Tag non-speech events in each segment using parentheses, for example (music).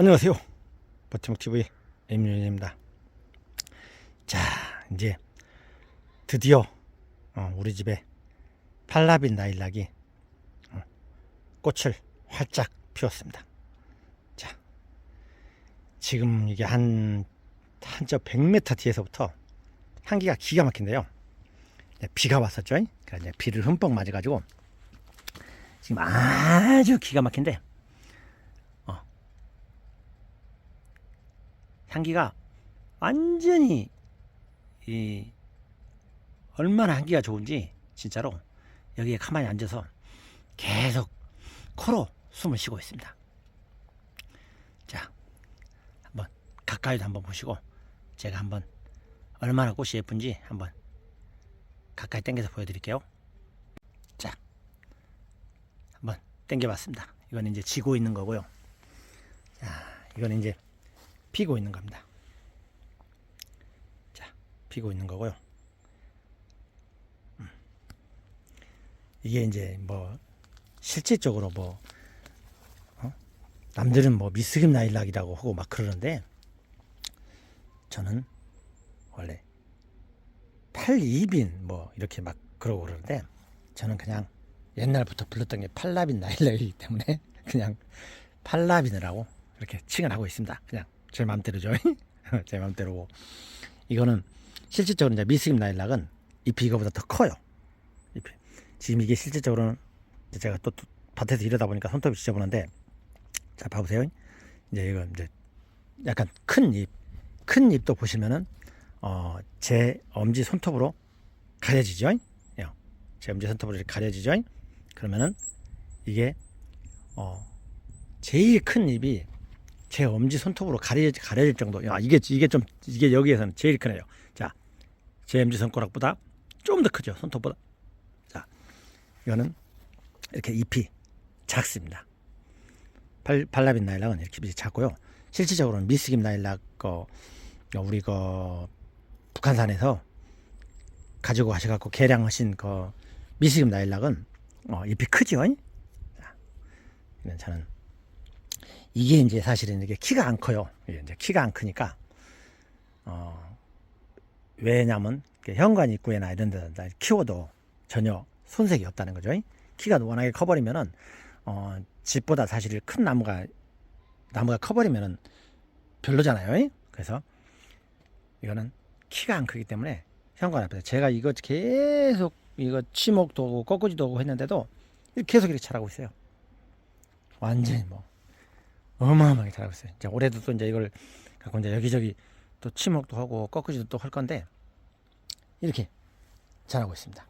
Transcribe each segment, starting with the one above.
안녕하세요. 버티목TV 임윤입니다. 자, 이제 드디어 어, 우리 집에 팔라빈 나일락이 어, 꽃을 활짝 피웠습니다. 자, 지금 이게 한, 한저 100m 뒤에서부터 향기가 기가 막힌데요. 비가 왔었죠. 그러니까 이제 비를 흠뻑 맞아가지고 지금 아주 기가 막힌데 향기가 완전히 이 얼마나 향기가 좋은지 진짜로 여기에 가만히 앉아서 계속 코로 숨을 쉬고 있습니다. 자, 한번 가까이도 한번 보시고 제가 한번 얼마나 꽃이 예쁜지 한번 가까이 당겨서 보여드릴게요. 자, 한번 당겨봤습니다. 이건 이제 지고 있는 거고요. 자, 이건 이제 피고 있는 겁니다. 자, 피고 있는 거고요. 음. 이게 이제 뭐 실질적으로 뭐 어? 남들은 뭐 미스김 나일락이라고 하고 막 그러는데 저는 원래 8이빈 뭐 이렇게 막 그러고 그러는데 저는 그냥 옛날부터 불렀던 게 팔라빈 나일락이기 때문에 (laughs) 그냥 팔라빈이라고 이렇게 칭을 하고 있습니다. 그냥 제 마음대로죠. (laughs) 제 마음대로고 이거는 실질적으로 이제 미스김 나일락은 잎이 이거보다 더 커요. 잎이 지금 이게 실질적으로는 제가 또 밭에서 이러다 보니까 손톱이 지저분한데 자 봐보세요. 이제 이거 이제 약간 큰 잎, 큰 잎도 보시면은 어, 제 엄지 손톱으로 가려지죠. 예. 제 엄지 손톱으로 가려지죠. 그러면은 이게 어, 제일 큰 잎이 제 엄지 손톱으로 가려 가려질 정도. 야, 이게 이게 좀 이게 여기에서는 제일 크네요. 자, 제 엄지 손가락보다 좀 더 크죠. 손톱보다. 자, 이거는 이렇게 잎이 작습니다. 발, 발라빈 나일락은 이렇게 잎이 작고요. 실질적으로는 미스김 나일락 거 우리 그 북한산에서 가지고 가셔갖고 개량하신 그 미스김 나일락은 어, 잎이 크죠. 자, 이건 저는 이게 이제 사실은 이게 키가 안 커요. 이제 키가 안 크니까 어 왜냐면 현관 입구에나 이런 데다 키워도 전혀 손색이 없다는 거죠. 키가 워낙에 커버리면은 어 집보다 사실 큰 나무가 나무가 커버리면은 별로잖아요. 그래서 이거는 키가 안 크기 때문에 현관 앞에서 제가 이거 계속 이거 치목도 오고 꺾어지도 오고 했는데도 계속 이렇게 자라고 있어요. 완전히 뭐 어마어마하게 잘하고 있어요. 이제 올해도 또 이제 이걸 갖고 이제 여기저기 또 치목도 하고 꺾으지도 또 할 건데 이렇게 잘하고 있습니다.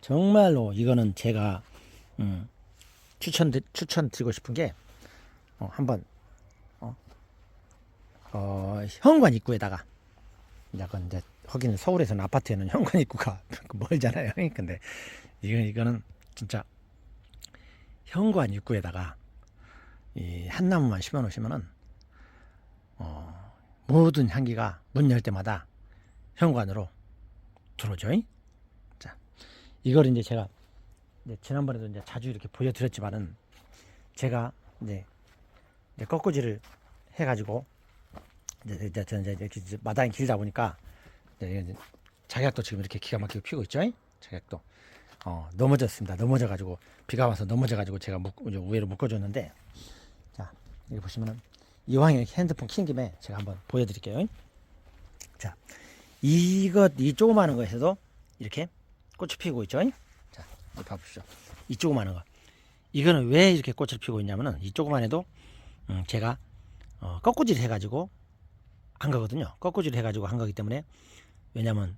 정말로 이거는 제가 음, 추천 추천 드리고 싶은 게 어, 한번 어, 어, 현관 입구에다가 약간 이제 거기는 서울에서는 아파트에는 현관 입구가 (laughs) 멀잖아요. (laughs) 근데 이거 이거는 진짜 현관 입구에다가 이 한 나무만 심어 놓으시면은 어, 모든 향기가 문 열 때마다 현관으로 들어오죠. 자, 이걸 이제 제가 이제 지난번에도 이제 자주 이렇게 보여드렸지만은 제가 이제, 이제 꺾꾸지를 해가지고 이제 이제 이제 이렇게 마당이 길다 보니까 작약도 지금 이렇게 기가 막히게 피고 있죠. 작약도 어, 넘어졌습니다. 넘어져가지고 비가 와서 넘어져가지고 제가 묶, 우회로 묶어줬는데 자 여기 보시면은 이왕 이렇게 핸드폰 킨 김에 제가 한번 보여드릴게요. 자 이것 이 조그마한 거에서도 이렇게 꽃이 피고 있죠. 자 봐보시죠. 이 조그마한 거 이거는 왜 이렇게 꽃을 피고 있냐면은 이 조그만 해도 음, 제가 어, 꺾꾸질 해가지고 한 거거든요. 꺾꾸질 해가지고 한 거기 때문에 왜냐면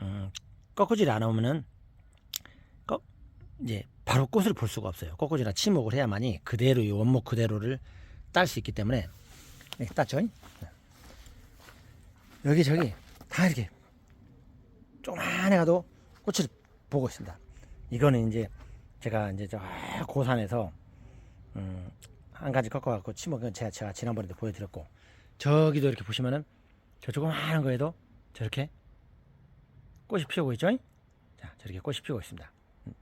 음, 꺾꾸질 안 하면은 꺾 이제 바로 꽃을 볼 수가 없어요. 꺾꾸질이나 치목을 해야만이 그대로 이 원목 그대로를 딸 수 있기 때문에 이렇게 땄죠. 여기 저기 다 이렇게 조그만 해 가도 꽃을 보고 있습니다. 이거는 이제 제가 이제 저 고산에서 음, 한 가지 꺾어갖고 치목은 제가, 제가 지난번에도 보여드렸고 저기도 이렇게 보시면은 저 조그마한 거에도 저렇게 꽃이 피우고 있죠. 자, 저렇게 꽃이 피우고 있습니다. 음.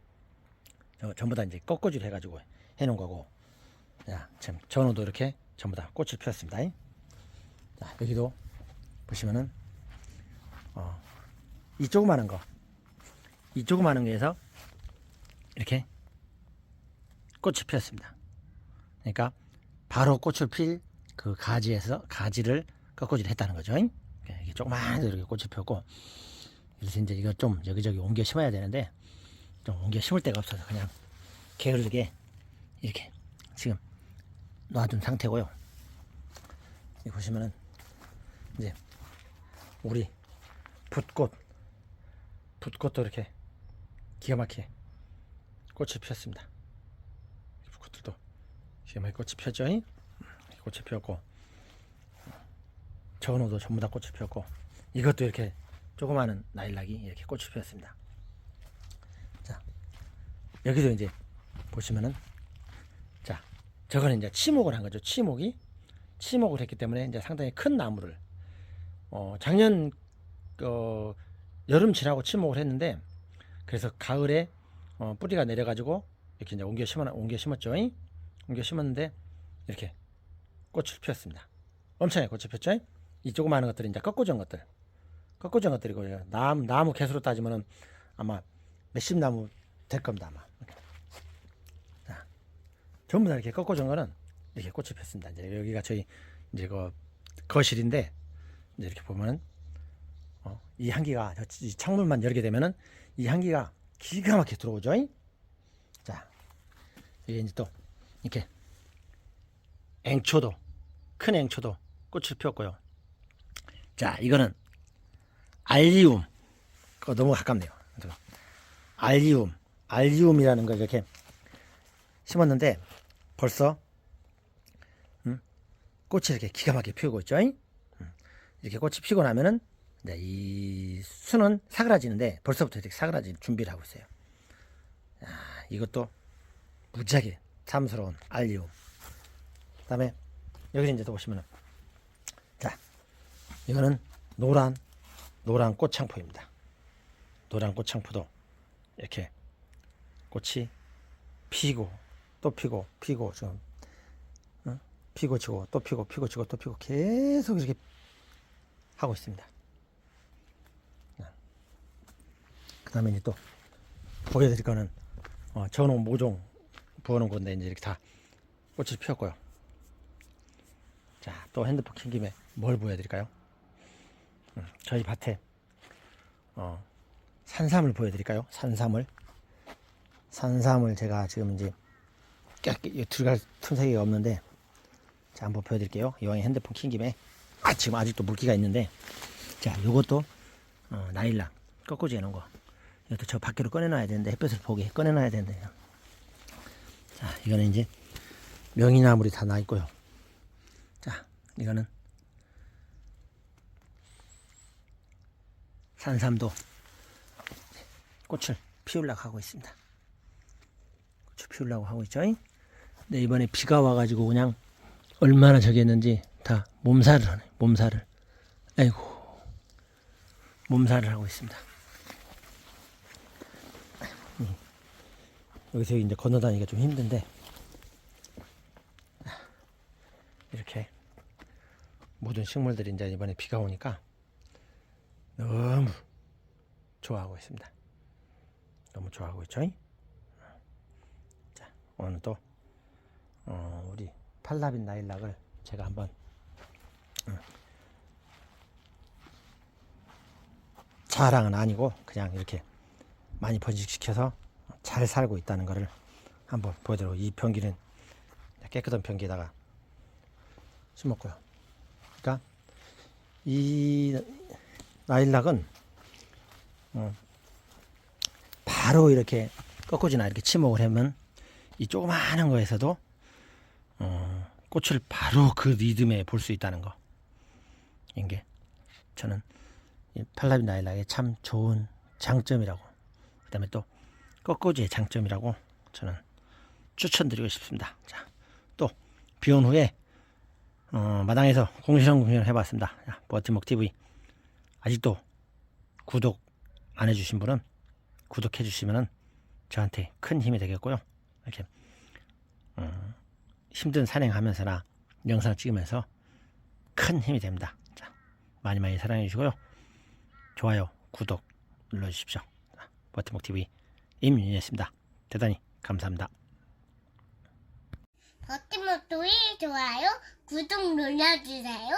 저 전부 다 이제 꺾어질 해가지고 해놓은 거고, 자, 참 전후도 이렇게 전부 다 꽃을 피웠습니다. 자, 여기도 보시면은 어, 이 조그마한 거, 이 조그마한 거에서 이렇게 꽃이 피었습니다. 그러니까 바로 꽃을 필 그 가지에서 가지를 꺾어지를 했다는 거죠. 이게 조그마한 이렇게 꽃이 피었고 그래서 이제 이거 좀 여기저기 옮겨 심어야 되는데 좀 옮겨 심을 데가 없어서 그냥 게으르게 이렇게 지금 놔둔 상태고요. 보시면은 이제 우리 붓꽃 붓꽃도 이렇게 기가 막히게 꽃이 피었습니다. 붓꽃들도 기가 막히게 꽃이 피었죠. 꽃이 피었고 전호도 전부 다 꽃이 피었고 이것도 이렇게 조그마한 나일락이 이렇게 꽃이 피었습니다. 자 여기도 이제 보시면은 자 저거는 이제 치목을 한 거죠. 치목이 치목을 했기 때문에 이제 상당히 큰 나무를 어 작년 어 여름 지나고 치목을 했는데 그래서 가을에 어, 뿌리가 내려가지고 이렇게 이제 옮겨 심어 옮겨 심었죠. 잉? 옮겨 심었는데 이렇게 꽃을 피웠습니다. 엄청나게 꽃이 폈죠. 이 조그마한 것들이 이제 꺾어진 것들, 꺾어진 것들이고 나무 나무 개수로 따지면은 아마 몇십 나무 될 겁니다 아마. 자, 전부 다 이렇게 꺾어진 거는 이렇게 꽃이 폈습니다. 이제 여기가 저희 이제 그 거실인데 이제 이렇게 보면은 어, 이 향기가 저- 이 창문만 열게 되면은 이 향기가 기가 막히게 들어오죠. 잉? 자, 이게 이제 또 이렇게 앵초도 큰 앵초도 꽃을 피웠고요. 자, 이거는 알리움. 그거 너무 가깝네요. 알리움, 알리움이라는 걸 이렇게 심었는데 벌써 음, 꽃이 이렇게 기가 막히게 피우고 있죠. 잉? 음, 이렇게 꽃이 피고 나면은 네, 이 수는 사그라지는데 벌써부터 이렇게 사그라질 준비를 하고 있어요. 아, 이것도 무지하게 탐스러운 알리움. 그다음에 여기 이제 또 보시면은 자 이거는 노란 노란 꽃창포입니다. 노란 꽃창포도 이렇게 꽃이 피고 또 피고 피고 지금 어? 피고 지고 또 피고 피고 지고 또 피고 계속 이렇게 하고 있습니다. 그 다음에 이제 또 보여드릴 거는 어, 전원 모종 부어놓은 건데 이제 이렇게 다 꽃이 피었고요. 자, 또 핸드폰 킨 김에 뭘 보여드릴까요? 음, 저희 밭에 어, 산삼을 보여드릴까요? 산삼을 산삼을 제가 지금 이제 들어갈 틈새기가 없는데 자 한번 보여드릴게요. 이왕에 핸드폰 킨 김에 아 지금 아직도 물기가 있는데 자 요것도 어, 나일락 꺾어지 해놓은 거 이것도 저 밖으로 꺼내놔야 되는데 햇볕을 보게 꺼내놔야 되는데요. 자 이거는 이제 명이나물이 다 나 있고요. 자, 이거는 산삼도 꽃을 피우려고 하고 있습니다. 꽃을 피우려고 하고 있죠. 네, 이번에 비가 와가지고 그냥 얼마나 저기 했는지 다 몸살을 하네, 몸살을. 아이고, 몸살을 하고 있습니다. 음. 여기서 이제 건너다니기가 좀 힘든데, 이렇게 모든 식물들이 이제 이번에 비가 오니까 너무 좋아하고 있습니다. 너무 좋아하고 있죠? 자, 오늘 또 어, 우리 팔라빈 나일락을 제가 한번 음, 자랑은 아니고 그냥 이렇게 많이 번식시켜서 잘 살고 있다는 것을 한번 보여드리고 이 변기는 깨끗한 변기에다가 심었고요. 그러니까 이 나일락은 어, 바로 이렇게 꺾어지나 이렇게 치목을 하면 이 조그마한 거에서도 어, 꽃을 바로 그 리듬에 볼 수 있다는 거. 이게 저는 이 팔라비 나일락의 참 좋은 장점이라고. 그 다음에 또 꺾어지의 장점이라고 저는 추천드리고 싶습니다. 자, 또 비온 후에 어, 마당에서 공시성 공연을 해봤습니다. 자, 버티목 TV 아직도 구독 안 해주신 분은 구독해 주시면은 저한테 큰 힘이 되겠고요. 이렇게 어, 힘든 산행하면서나 영상 찍으면서 큰 힘이 됩니다. 자, 많이 많이 사랑해 주시고요. 좋아요, 구독 눌러주십시오. 자, 버티목 TV 임윤이었습니다. 대단히 감사합니다. 버티모토이 좋아요, 구독 눌러주세요.